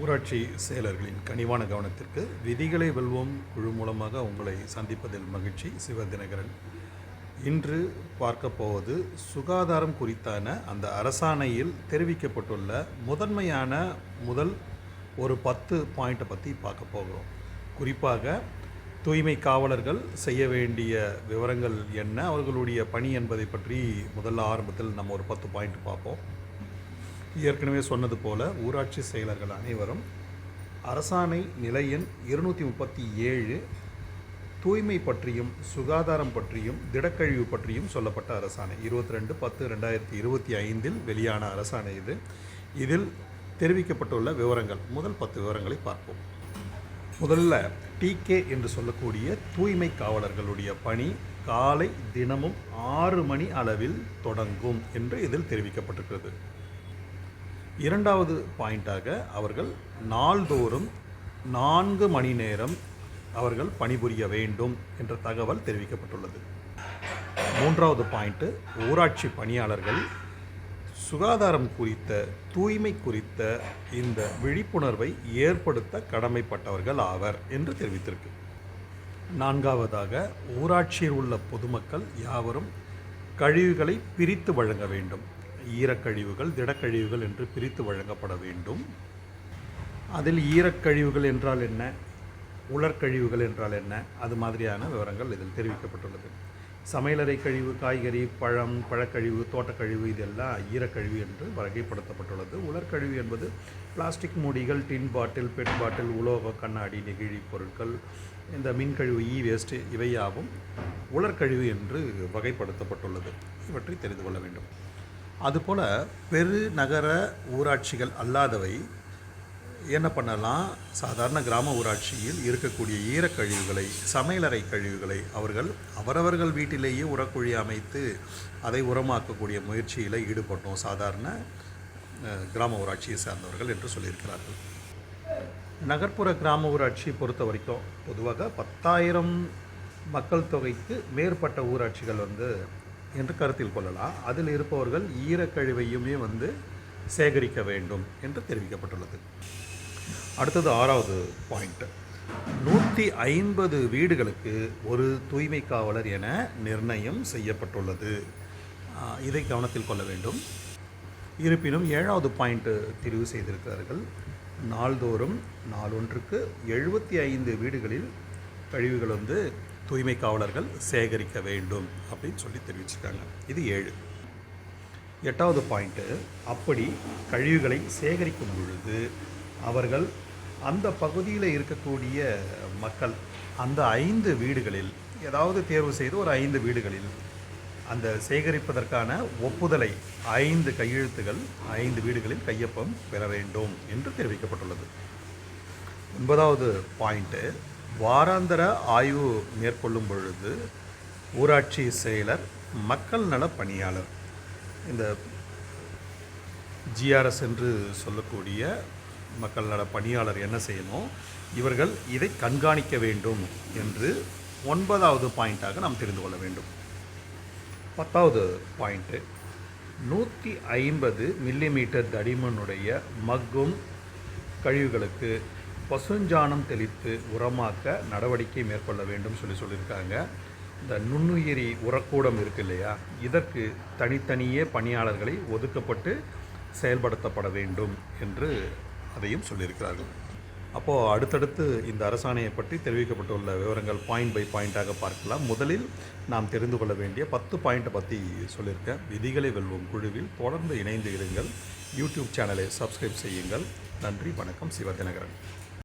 ஊராட்சி செயலர்களின் கனிவான கவனத்திற்கு விதிகளை வெல்வோம் குழு மூலமாக உங்களை சந்திப்பதில் மகிழ்ச்சி. சிவதினகரன் இன்று பார்க்க போவது சுகாதாரம் குறித்தான அந்த அரசாணையில் தெரிவிக்கப்பட்டுள்ள முதன்மையான முதல் ஒரு பத்து பாயிண்ட்டை பற்றி பார்க்க போகிறோம். குறிப்பாக தூய்மை காவலர்கள் செய்ய வேண்டிய விவரங்கள் என்ன அவர்களுடைய பணி என்பதை பற்றி முதல்ல ஆரம்பத்தில் நம்ம ஒரு பத்து பாயிண்ட் பார்ப்போம். ஏற்கனவே சொன்னது போல ஊராட்சி செயலர்கள் அனைவரும் அரசாணை நிலை எண் இருநூற்றி முப்பத்தி ஏழு தூய்மை பற்றியும் சுகாதாரம் பற்றியும் திடக்கழிவு பற்றியும் சொல்லப்பட்ட அரசாணை. இருபத்தி ரெண்டு பத்து ரெண்டாயிரத்தி இருபத்தி ஐந்தில் வெளியான அரசாணை இது. இதில் தெரிவிக்கப்பட்டுள்ள விவரங்கள். முதல் பத்து விவரங்களை பார்ப்போம். முதல்ல டிகே என்று சொல்லக்கூடிய தூய்மை காவலர்களுடைய பணி காலை தினமும் ஆறு மணி அளவில் தொடங்கும் என்று இதில் தெரிவிக்கப்பட்டிருக்கிறது. இரண்டாவது பாயிண்ட்டாக அவர்கள் நாள்தோறும் நான்கு மணி நேரம் அவர்கள் பணிபுரிய வேண்டும் என்ற தகவல் தெரிவிக்கப்பட்டுள்ளது. மூன்றாவது பாயிண்ட்டு ஊராட்சி பணியாளர்கள் சுகாதாரம் குறித்த தூய்மை குறித்த இந்த விழிப்புணர்வை ஏற்படுத்த கடமைப்பட்டவர்கள் ஆவர் என்று தெரிவித்திருக்கு. நான்காவதாக ஊராட்சியில் உள்ள பொதுமக்கள் யாவரும் கழிவுகளை பிரித்து வழங்க வேண்டும். ஈரக்கழிவுகள் திடக்கழிவுகள் என்று பிரித்து வழங்கப்பட வேண்டும். அதில் ஈரக்கழிவுகள் என்றால் என்ன? உலர்கழிவுகள் என்றால் என்ன? அது மாதிரியான விவரங்கள் இதில் தெரிவிக்கப்பட்டுள்ளது. சமையலறை கழிவு காய்கறி பழம் பழக்கழிவு தோட்டக்கழிவு இதெல்லாம் ஈரக்கழிவு என்று வகைப்படுத்தப்பட்டுள்ளது. உலர்கழிவு என்பது பிளாஸ்டிக் மூடிகள் டின் பாட்டில் பெட் பாட்டில் உலோக கண்ணாடி நெகிழி பொருட்கள் இந்த மின்கழிவு இ வேஸ்ட்டு இவையாவும் உலர்கழிவு என்று வகைப்படுத்தப்பட்டுள்ளது. இவற்றை தெரிந்து கொள்ள வேண்டும். அதுபோல் பெருநகர ஊராட்சிகள் அல்லாதவை என்ன பண்ணலாம்? சாதாரண கிராம ஊராட்சியில் இருக்கக்கூடிய ஈரக்கழிவுகளை சமையலறை கழிவுகளை அவர்கள் அவரவர்கள் வீட்டிலேயே உரக்குழி அமைத்து அதை உரமாக்கக்கூடிய முயற்சியில் ஈடுபட்டோம். சாதாரண கிராம ஊராட்சியை சார்ந்தவர்கள் என்று சொல்லியிருக்கிறார்கள். நகர்ப்புற கிராம ஊராட்சி பொறுத்த வரைக்கும் பொதுவாக பத்தாயிரம் மக்கள் தொகைக்கு மேற்பட்ட ஊராட்சிகள் வந்து என்று கருத்தில் கொள்ளலாம். அதில் இருப்பவர்கள் ஈரக்கழிவையுமே வந்து சேகரிக்க வேண்டும் என்று தெரிவிக்கப்பட்டுள்ளது. அடுத்தது ஆறாவது பாயிண்ட் நூற்றி ஐம்பது வீடுகளுக்கு ஒரு தூய்மை காவலர் என நிர்ணயம் செய்யப்பட்டுள்ளது. இதை கவனத்தில் கொள்ள வேண்டும். இருப்பினும் ஏழாவது பாயிண்ட்டு தெரிவு செய்திருக்கிறார்கள். நாள்தோறும் நாளொன்றுக்கு எழுபத்தி ஐந்து வீடுகளில் கழிவுகள் வந்து தூய்மை காவலர்கள் சேகரிக்க வேண்டும் அப்படின்னு சொல்லி தெரிவிச்சிருக்காங்க. இது ஏழு. எட்டாவது பாயிண்ட்டு அப்படி கழிவுகளை சேகரிக்கும் பொழுது அவர்கள் அந்த பகுதியில் இருக்கக்கூடிய மக்கள் அந்த ஐந்து வீடுகளில் ஏதாவது தேர்வு செய்து ஒரு ஐந்து வீடுகளில் அந்த சேகரிப்பதற்கான ஒப்புதலை ஐந்து கையெழுத்துகள் ஐந்து வீடுகளில் கையொப்பம் பெற வேண்டும் என்று தெரிவிக்கப்பட்டுள்ளது. ஒன்பதாவது பாயிண்ட்டு வாராந்தர ஆய்வு மேற்கொள்ளும் பொழுது ஊராட்சி செயலர் மக்கள் நல பணியாளர் இந்த ஜிஆர்எஸ் என்று சொல்லக்கூடிய மக்கள் நல பணியாளர் என்ன செய்யணும்? இவர்கள் இதை கண்காணிக்க வேண்டும் என்று ஒன்பதாவது பாயிண்ட்டாக நாம் தெரிந்து கொள்ள வேண்டும். பத்தாவது பாயிண்ட்டு நூற்றி ஐம்பது மில்லிமீட்டர் தடிமனுடைய மக்கும் கழிவுகளுக்கு பசுஞ்சாணம் தெளித்து உரமாக்க நடவடிக்கை மேற்கொள்ள வேண்டும் சொல்லி சொல்லியிருக்காங்க. இந்த நுண்ணுயிரி உரக்கூடம் இருக்கு இல்லையா? இதற்கு தனித்தனியே பணியாளர்களை ஒதுக்கப்பட்டு செயல்படுத்தப்பட வேண்டும் என்று அதையும் சொல்லியிருக்கிறார்கள். அப்போது அடுத்தடுத்து இந்த அரசாணையை பற்றி தெரிவிக்கப்பட்டுள்ள விவரங்கள் பாயிண்ட் பை பாயிண்ட்டாக பார்க்கலாம். முதலில் நாம் தெரிந்து கொள்ள வேண்டிய பத்து பாயிண்ட்டை பற்றி சொல்லியிருக்கேன் விதிகளை வெல்வோம் குழுவில் தொடர்ந்து இணைந்து இருங்கள். யூடியூப் சேனலை சப்ஸ்கிரைப் செய்யுங்கள். நன்றி வணக்கம். சிவதினகரன்